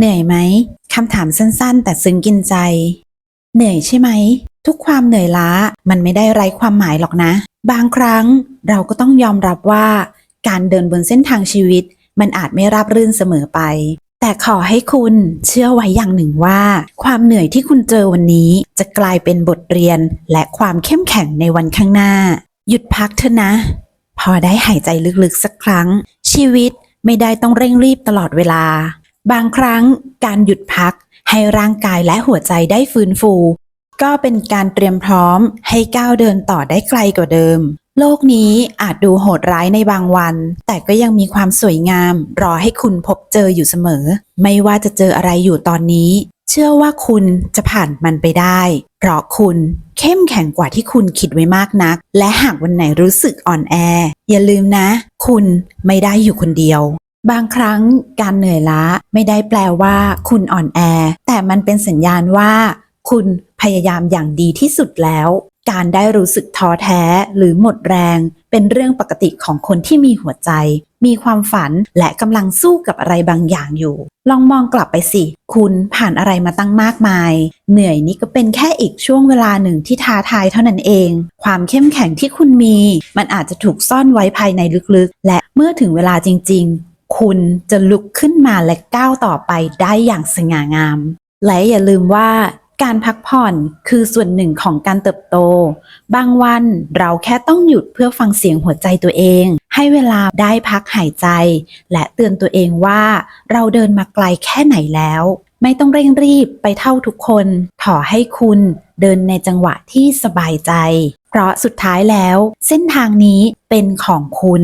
เหนื่อยไหมคำถามสั้นๆ แต่ซึ้งกินใจ เหนื่อยใช่ไหม ทุกความเหนื่อยล้ามันไม่ได้ไร้ความหมายหรอกนะ บางครั้งเราก็ต้องยอมรับว่า การเดินบนเส้นทางชีวิต มันอาจไม่ราบรื่นเสมอไป แต่ขอให้คุณเชื่อไว้อย่างหนึ่งว่า ความเหนื่อยที่คุณเจอวันนี้จะกลายเป็นบทเรียนและความเข้มแข็งในวันข้างหน้า หยุดพักเถอะนะ พอได้หายใจลึกๆสักครั้ง ชีวิตไม่ได้ต้องเร่งรีบตลอดเวลา บางครั้งการหยุดพักให้ร่างกายและหัวใจได้ฟื้นฟู ก็เป็นการเตรียมพร้อมให้ก้าวเดินต่อได้ไกลกว่าเดิม โลกนี้อาจดูโหดร้ายในบางวัน แต่ก็ยังมีความสวยงาม รอให้คุณพบเจออยู่เสมอ ไม่ว่าจะเจออะไรอยู่ตอนนี้ เชื่อว่าคุณจะผ่านมันไปได้ เพราะคุณเข้มแข็งกว่าที่คุณคิดไว้มากนัก และหากวันไหนรู้สึกอ่อนแอ อย่าลืมนะ คุณไม่ได้อยู่คนเดียว บางครั้งการเหนื่อยล้าไม่ได้แปลว่าคุณอ่อนแอ แต่มันเป็นสัญญาณว่า คุณพยายามอย่างดีที่สุดแล้ว การได้รู้สึกท้อแท้หรือหมดแรง เป็นเรื่องปกติของคนที่มีหัวใจ มีความฝันและกำลังสู้กับอะไรบางอย่างอยู่ ลองมองกลับไปสิ คุณผ่านอะไรมาตั้งมากมาย เหนื่อยนี่ก็เป็นแค่อีกช่วงเวลาหนึ่งที่ท้าทายเท่านั้นเอง ความเข้มแข็งที่คุณมี มันอาจจะถูกซ่อนไว้ภายในลึกๆ และเมื่อถึงเวลาจริง ๆ คุณจะลุกขึ้นมาและก้าวต่อไปได้อย่างสง่างาม และอย่าลืมว่าการพักผ่อนคือส่วนหนึ่งของการเติบโต บางวันเราแค่ต้องหยุดเพื่อฟังเสียงหัวใจตัวเอง ให้เวลาได้พักหายใจ และเตือนตัวเองว่าเราเดินมาไกลแค่ไหนแล้ว ไม่ต้องเร่งรีบไปเท่าทุกคน ขอให้คุณเดินในจังหวะที่สบายใจ เพราะสุดท้ายแล้ว เส้นทางนี้เป็นของคุณ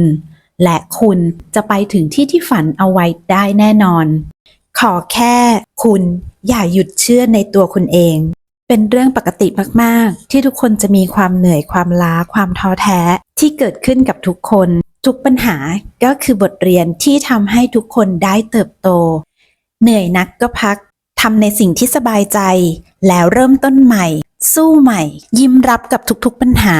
และคุณจะไปถึงที่ที่ฝันเอาไว้ได้แน่นอน ขอแค่คุณอย่าหยุดเชื่อในตัวคุณเอง เป็นเรื่องปกติมาก ๆ ที่ทุกคนจะมีความเหนื่อยความล้าความท้อแท้ที่เกิดขึ้นกับทุกคน ทุกปัญหาก็คือบทเรียนที่ทำให้ทุกคนได้เติบโต เหนื่อยนักก็พักทำในสิ่งที่สบายใจ แล้วเริ่มต้นใหม่ สู้ใหม่ ยิ้มรับกับทุกๆปัญหา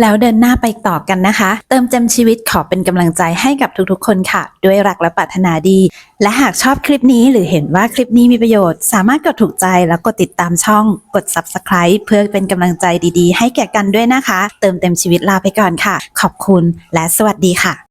แล้วเดินหน้าไปต่อกันนะคะ เติมเต็มชีวิตขอเป็นกำลังใจให้กับทุกๆ คนค่ะ ด้วยรักและปรารถนาดี และหากชอบคลิปนี้หรือเห็นว่าคลิปนี้มีประโยชน์ สามารถกดถูกใจแล้วกดติดตามช่อง กด Subscribe เพื่อเป็นกำลังใจดีๆ ให้แก่กันด้วยนะคะ เติมเต็มชีวิตลาไปก่อนค่ะ ขอบคุณและสวัสดีค่ะ